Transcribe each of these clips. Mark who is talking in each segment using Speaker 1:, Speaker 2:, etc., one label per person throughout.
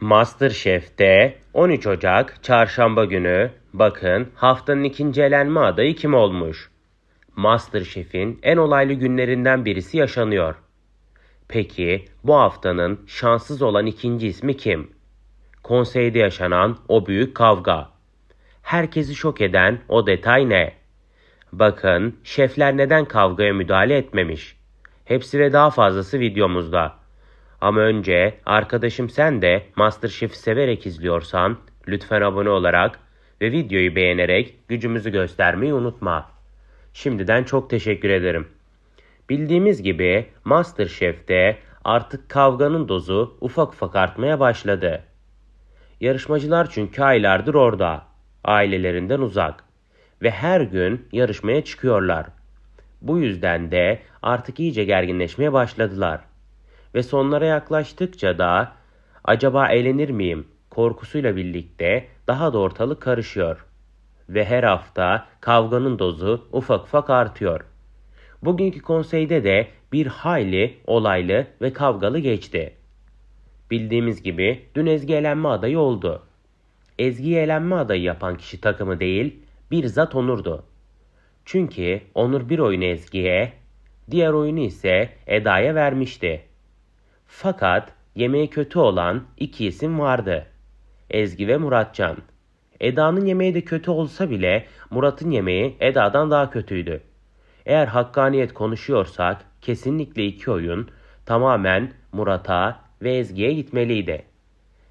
Speaker 1: Masterchef'te 13 Ocak Çarşamba günü bakın haftanın ikinci elenme adayı kim olmuş? Masterchef'in en olaylı günlerinden birisi yaşanıyor. Peki bu haftanın şanssız olan ikinci ismi kim? Konseyde yaşanan o büyük kavga. Herkesi şok eden o detay ne? Bakın şefler neden kavgaya müdahale etmemiş? Hepsi ve daha fazlası videomuzda. Ama önce arkadaşım sen de Masterchef'i severek izliyorsan lütfen abone olarak ve videoyu beğenerek gücümüzü göstermeyi unutma. Şimdiden çok teşekkür ederim. Bildiğimiz gibi Masterchef'te artık kavganın dozu ufak ufak artmaya başladı. Yarışmacılar çünkü aylardır orada, ailelerinden uzak ve her gün yarışmaya çıkıyorlar. Bu yüzden de artık iyice gerginleşmeye başladılar. Ve sonlara yaklaştıkça da acaba eğlenir miyim korkusuyla birlikte daha da ortalık karışıyor. Ve her hafta kavganın dozu ufak ufak artıyor. Bugünkü konseyde de bir hayli olaylı ve kavgalı geçti. Bildiğimiz gibi dün Ezgi elenme adayı oldu. Ezgi'yi elenme adayı yapan kişi takımı değil, bizzat Onur'du. Çünkü Onur bir oyunu Ezgi'ye, diğer oyunu ise Eda'ya vermişti. Fakat yemeği kötü olan iki isim vardı. Ezgi ve Muratcan. Eda'nın yemeği de kötü olsa bile Murat'ın yemeği Eda'dan daha kötüydü. Eğer hakkaniyet konuşuyorsak kesinlikle iki oyun tamamen Murat'a ve Ezgi'ye gitmeliydi.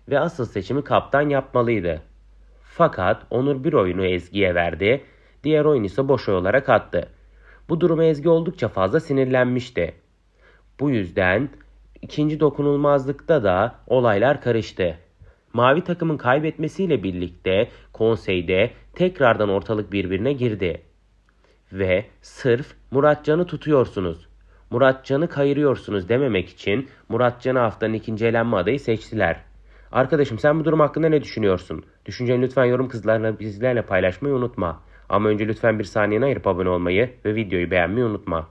Speaker 1: Ve asıl seçimi kaptan yapmalıydı. Fakat Onur bir oyunu Ezgi'ye verdi, diğer oyun ise boş oy olarak attı. Bu duruma Ezgi oldukça fazla sinirlenmişti. Bu yüzden ikinci dokunulmazlıkta da olaylar karıştı. Mavi takımın kaybetmesiyle birlikte konseyde tekrardan ortalık birbirine girdi. Ve sırf Muratcan'ı tutuyorsunuz, Muratcan'ı kayırıyorsunuz dememek için Muratcan'ı haftanın ikinci elenme adayı seçtiler. Arkadaşım sen bu durum hakkında ne düşünüyorsun? Düşünceni lütfen yorum kızlarla bizlerle paylaşmayı unutma. Ama önce lütfen bir saniyeni ayırıp abone olmayı ve videoyu beğenmeyi unutma.